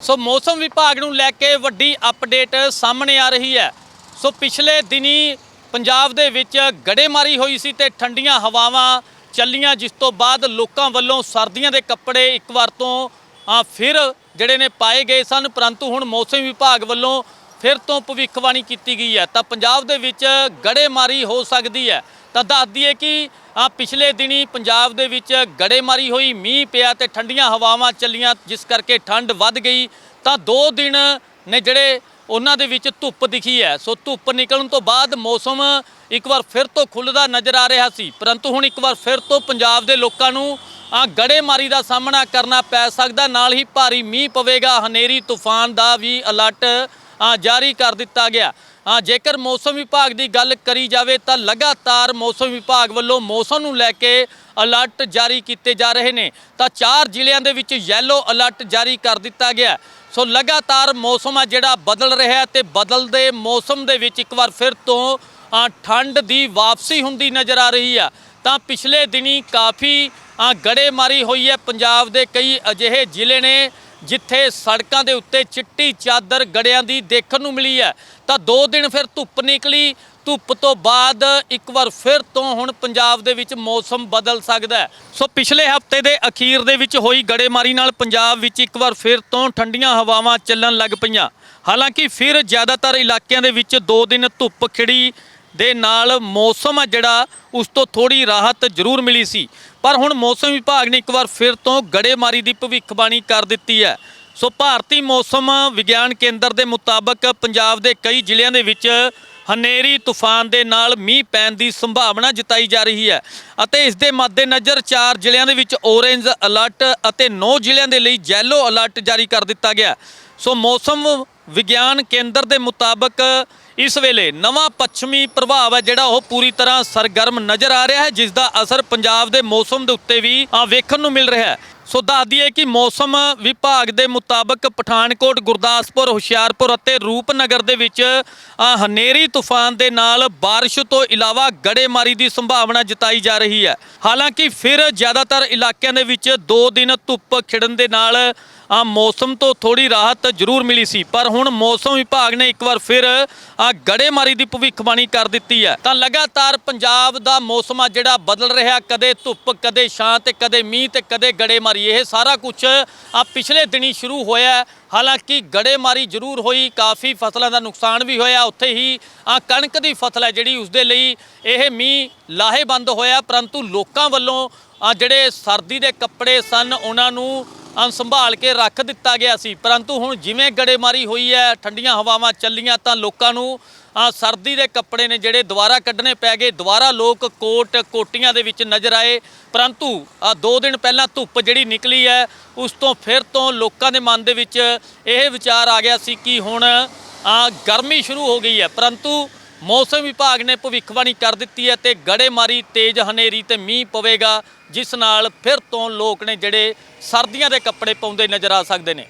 ਸੋ ਮੌਸਮ ਵਿਭਾਗ ਨੂੰ ਲੈ ਕੇ ਵੱਡੀ ਅਪਡੇਟ ਸਾਹਮਣੇ ਆ ਰਹੀ ਹੈ। ਸੋ ਪਿਛਲੇ ਦਿਨੀ ਪੰਜਾਬ ਦੇ ਵਿੱਚ ਗੜੇਮਾਰੀ ਹੋਈ ਸੀ ਤੇ ਠੰਡੀਆਂ ਹਵਾਵਾਂ ਚੱਲੀਆਂ, ਜਿਸ ਤੋਂ ਬਾਅਦ ਲੋਕਾਂ ਵੱਲੋਂ ਸਰਦੀਆਂ ਦੇ ਕੱਪੜੇ ਇੱਕ ਵਾਰ ਤੋਂ ਫਿਰ ਜਿਹੜੇ ਨੇ ਪਾਏ ਗਏ ਸਨ। ਪਰੰਤੂ ਹੁਣ ਮੌਸਮ ਵਿਭਾਗ ਵੱਲੋਂ ਫਿਰ ਤੋਂ ਭਵਿੱਖਬਾਣੀ ਕੀਤੀ ਗਈ ਹੈ। ਤਾਂ ਪੰਜਾਬ ਦੇ ਵਿੱਚ ਗੜੇਮਾਰੀ ਹੋ ਸਕਦੀ ਹੈ। ਤਾਂ ਦੱਸ ਦਈਏ ਕਿ ਆ ਪਿਛਲੇ ਦਿਨੀ ਪੰਜਾਬ ਦੇ ਵਿੱਚ ਗੜੇਮਾਰੀ ਹੋਈ, ਮੀਂਹ ਪਿਆ ਤੇ ਠੰਡੀਆਂ ਹਵਾਵਾਂ ਚੱਲੀਆਂ, ਜਿਸ ਕਰਕੇ ਠੰਡ ਵੱਧ ਗਈ। ਤਾਂ 2 ਦਿਨ ਨੇ ਜਿਹੜੇ ਉਹਨਾਂ ਦੇ ਵਿੱਚ ਧੁੱਪ ਦਿਖੀ ਹੈ। ਸੋ ਧੁੱਪ ਨਿਕਲਣ ਤੋਂ ਬਾਅਦ ਮੌਸਮ ਇੱਕ ਵਾਰ ਫਿਰ ਤੋਂ ਖੁੱਲਦਾ ਨਜ਼ਰ ਆ ਰਿਹਾ ਸੀ। ਪਰੰਤੂ ਹੁਣ ਇੱਕ ਵਾਰ ਫਿਰ ਤੋਂ ਪੰਜਾਬ ਦੇ ਲੋਕਾਂ ਨੂੰ ਆ ਗੜੇਮਾਰੀ ਦਾ ਸਾਹਮਣਾ ਕਰਨਾ ਪੈ ਸਕਦਾ। ਨਾਲ ਹੀ ਭਾਰੀ ਮੀਂਹ ਪਵੇਗਾ। ਹਨੇਰੀ, ਤੂਫਾਨ ਦਾ ਵੀ ਅਲਰਟ ਜਾਰੀ ਕਰ ਦਿੱਤਾ ਗਿਆ। ਹਾਂ ਜੇਕਰ ਮੌਸਮ ਵਿਭਾਗ ਦੀ ਗੱਲ ਕਰੀ ਜਾਵੇ ਤਾਂ ਲਗਾਤਾਰ ਮੌਸਮ ਵਿਭਾਗ ਵੱਲੋਂ ਮੌਸਮ ਨੂੰ ਲੈ ਕੇ ਅਲਰਟ ਜਾਰੀ ਕੀਤੇ ਜਾ ਰਹੇ ਨੇ। ਤਾਂ ਚਾਰ ਜ਼ਿਲ੍ਹਿਆਂ ਦੇ ਵਿੱਚ ਯੈਲੋ ਅਲਰਟ ਜਾਰੀ ਕਰ ਦਿੱਤਾ ਗਿਆ। ਸੋ ਲਗਾਤਾਰ ਮੌਸਮ ਆ ਜਿਹੜਾ ਬਦਲ ਰਿਹਾ ਹੈ ਤੇ ਬਦਲਦੇ ਮੌਸਮ ਦੇ ਵਿੱਚ ਇੱਕ ਵਾਰ ਫਿਰ ਤੋਂ ਠੰਡ ਦੀ ਵਾਪਸੀ ਹੁੰਦੀ ਨਜ਼ਰ ਆ ਰਹੀ ਆ। ਤਾਂ ਪਿਛਲੇ ਦਿਨੀ ਕਾਫੀ ਗੜੇਮਾਰੀ ਹੋਈ ਹੈ। ਪੰਜਾਬ ਦੇ ਕਈ ਅਜਿਹੇ ਜ਼ਿਲ੍ਹੇ ਨੇ ਜਿੱਥੇ ਸੜਕਾਂ ਦੇ ਉੱਤੇ ਚਿੱਟੀ ਚਾਦਰ ਗੜਿਆਂ ਦੀ ਦੇਖਣ ਨੂੰ ਮਿਲੀ ਹੈ, ਤਾਂ 2 ਦਿਨ ਫਿਰ ਧੁੱਪ ਨਿਕਲੀ। ਧੁੱਪ ਤੋਂ ਬਾਅਦ ਇੱਕ ਵਾਰ ਫਿਰ ਤੋਂ ਹੁਣ ਪੰਜਾਬ ਦੇ ਵਿੱਚ ਮੌਸਮ ਬਦਲ ਸਕਦਾ ਸੋ ਪਿਛਲੇ ਹਫ਼ਤੇ ਦੇ ਅਖੀਰ ਦੇ ਵਿੱਚ ਹੋਈ ਗੜੇਮਾਰੀ ਨਾਲ ਪੰਜਾਬ ਵਿੱਚ ਇੱਕ ਵਾਰ ਫਿਰ ਤੋਂ ਠੰਡੀਆਂ ਹਵਾਵਾਂ ਚੱਲਣ ਲੱਗ ਪਈਆਂ। ਹਾਲਾਂਕਿ ਫਿਰ ਜ਼ਿਆਦਾਤਰ ਇਲਾਕਿਆਂ ਦੇ ਵਿੱਚ 2 ਦਿਨ ਧੁੱਪ ਖਿੜੀ ਦੇ ਨਾਲ ਮੌਸਮ ਆ ਜਿਹੜਾ, ਉਸ ਤੋਂ ਥੋੜੀ ਰਾਹਤ ਜ਼ਰੂਰ ਮਿਲੀ ਸੀ। ਪਰ ਹੁਣ ਮੌਸਮ ਵਿਭਾਗ ਨੇ ਇੱਕ ਵਾਰ ਫਿਰ ਤੋਂ ਗੜੇਮਾਰੀ ਦੀ ਭਵਿੱਖਬਾਣੀ ਕਰ ਦਿੱਤੀ ਹੈ। ਸੋ ਭਾਰਤੀ ਮੌਸਮ ਵਿਗਿਆਨ ਕੇਂਦਰ ਦੇ ਮੁਤਾਬਕ ਪੰਜਾਬ ਦੇ ਕਈ ਜ਼ਿਲ੍ਹਿਆਂ ਦੇ ਵਿੱਚ ਹਨੇਰੀ, ਤੂਫਾਨ ਦੇ ਨਾਲ ਮੀਂਹ ਪੈਣ ਦੀ ਸੰਭਾਵਨਾ ਜਤਾਈ ਜਾ ਰਹੀ ਹੈ ਅਤੇ ਇਸ ਦੇ ਮੱਦੇਨਜ਼ਰ ਚਾਰ ਜ਼ਿਲ੍ਹਿਆਂ ਦੇ ਵਿੱਚ ਔਰੇਂਜ ਅਲਰਟ ਅਤੇ 9 ਜ਼ਿਲ੍ਹਿਆਂ ਦੇ ਲਈ ਯੈਲੋ ਅਲਰਟ ਜਾਰੀ ਕਰ ਦਿੱਤਾ ਗਿਆ। ਸੋ ਮੌਸਮ ਵਿਗਿਆਨ ਕੇਂਦਰ ਦੇ ਮੁਤਾਬਕ ਇਸ ਵੇਲੇ ਨਵਾਂ ਪੱਛਮੀ ਪ੍ਰਭਾਵ ਹੈ ਜਿਹੜਾ ਉਹ ਪੂਰੀ ਤਰ੍ਹਾਂ ਸਰਗਰਮ ਨਜ਼ਰ ਆ ਰਿਹਾ ਹੈ ਜਿਸ ਦਾ ਅਸਰ ਪੰਜਾਬ ਦੇ ਮੌਸਮ ਦੇ ਉੱਤੇ ਵੀ ਆ ਵੇਖਣ ਨੂੰ ਮਿਲ ਰਿਹਾ ਹੈ ਸੋ ਦੱਸ ਦਈਏ ਕਿ ਮੌਸਮ ਵਿਭਾਗ ਦੇ ਮੁਤਾਬਕ ਪਠਾਨਕੋਟ ਗੁਰਦਾਸਪੁਰ ਹੁਸ਼ਿਆਰਪੁਰ ਅਤੇ ਰੂਪਨਗਰ ਦੇ ਵਿੱਚ ਆ ਹਨੇਰੀ ਤੂਫਾਨ ਦੇ ਨਾਲ بارش ਤੋਂ ਇਲਾਵਾ ਗੜੇਮਾਰੀ ਦੀ ਸੰਭਾਵਨਾ ਜਤਾਈ ਜਾ ਰਹੀ ਹੈ ਹਾਲਾਂਕਿ ਫਿਰ ਜ਼ਿਆਦਾਤਰ ਇਲਾਕਿਆਂ ਦੇ ਵਿੱਚ 2 ਦਿਨ ਧੁੱਪ ਖਿੜਨ ਦੇ ਨਾਲ ਆ ਮੌਸਮ ਤੋਂ ਥੋੜੀ ਰਾਹਤ ਜ਼ਰੂਰ ਮਿਲੀ ਸੀ ਪਰ ਹੁਣ ਮੌਸਮ ਵਿਭਾਗ ਨੇ ਇੱਕ ਵਾਰ ਫਿਰ ਆ ਗੜੇਮਾਰੀ ਦੀ ਭਵਿੱਖਬਾਣੀ ਕਰ ਦਿੱਤੀ ਹੈ। ਤਾਂ ਲਗਾਤਾਰ ਪੰਜਾਬ ਦਾ ਮੌਸਮ ਆ ਜਿਹੜਾ ਬਦਲ ਰਿਹਾ। ਕਦੇ ਧੁੱਪ, ਕਦੇ ਛਾਂ ਤੇ ਕਦੇ ਮੀਂਹ ਤੇ ਕਦੇ ਗੜੇਮਾਰੀ। ਇਹ ਸਾਰਾ ਕੁਝ ਆ ਪਿਛਲੇ ਦਿਨੀ ਸ਼ੁਰੂ ਹੋਇਆ ਹਾਲਾਂਕਿ ਗੜੇਮਾਰੀ ਜ਼ਰੂਰ ਹੋਈ। ਕਾਫੀ ਫਸਲਾਂ ਦਾ ਨੁਕਸਾਨ ਵੀ ਹੋਇਆ। ਉੱਥੇ ਹੀ ਆ ਕਣਕ ਦੀ ਫਸਲ ਹੈ ਜਿਹੜੀ ਉਸ ਦੇ ਲਈ ਇਹ ਮੀਂਹ ਲਾਹੇਬੰਦ ਹੋਇਆ। ਪਰੰਤੂ ਲੋਕਾਂ ਵੱਲੋਂ ਆ ਜਿਹੜੇ ਸਰਦੀ ਦੇ ਕੱਪੜੇ ਸਨ, ਉਹਨਾਂ ਨੂੰ ਸੰਭਾਲ ਕੇ ਰੱਖ ਦਿੱਤਾ ਗਿਆ ਸੀ। ਪਰੰਤੂ ਹੁਣ ਜਿਵੇਂ ਗੜੇਮਾਰੀ ਹੋਈ ਹੈ, ਠੰਡੀਆਂ ਹਵਾਵਾਂ ਚੱਲੀਆਂ ਤਾਂ ਲੋਕਾਂ ਨੂੰ ਆ ਸਰਦੀ ਦੇ ਕੱਪੜੇ ਨੇ ਜਿਹੜੇ ਦੁਬਾਰਾ ਕੱਢਣੇ ਪੈ ਗਏ। ਦੁਬਾਰਾ ਲੋਕ ਕੋਟ, ਕੋਟੀਆਂ ਦੇ ਵਿੱਚ ਨਜ਼ਰ ਆਏ। ਪਰੰਤੂ ਆ 2 ਦਿਨ ਪਹਿਲਾਂ ਧੁੱਪ ਜਿਹੜੀ ਨਿਕਲੀ ਹੈ, ਉਸ ਤੋਂ ਫਿਰ ਤੋਂ ਲੋਕਾਂ ਦੇ ਮਨ ਦੇ ਵਿੱਚ ਇਹ ਵਿਚਾਰ ਆ ਗਿਆ ਸੀ ਕਿ ਹੁਣ ਗਰਮੀ ਸ਼ੁਰੂ ਹੋ ਗਈ ਹੈ। ਪਰੰਤੂ ਮੌਸਮ ਵਿਭਾਗ ਨੇ ਭਵਿੱਖਬਾਣੀ ਕਰ ਦਿੱਤੀ ਹੈ ਤੇ ਗੜੇਮਾਰੀ, ਤੇਜ਼ ਹਨੇਰੀ ਤੇ ਮੀਂਹ ਪਵੇਗਾ, ਜਿਸ ਨਾਲ ਫਿਰ ਤੋਂ ਲੋਕ ਨੇ ਜਿਹੜੇ ਸਰਦੀਆਂ ਦੇ ਕੱਪੜੇ ਪਾਉਂਦੇ ਨਜ਼ਰ ਆ ਸਕਦੇ ਨੇ।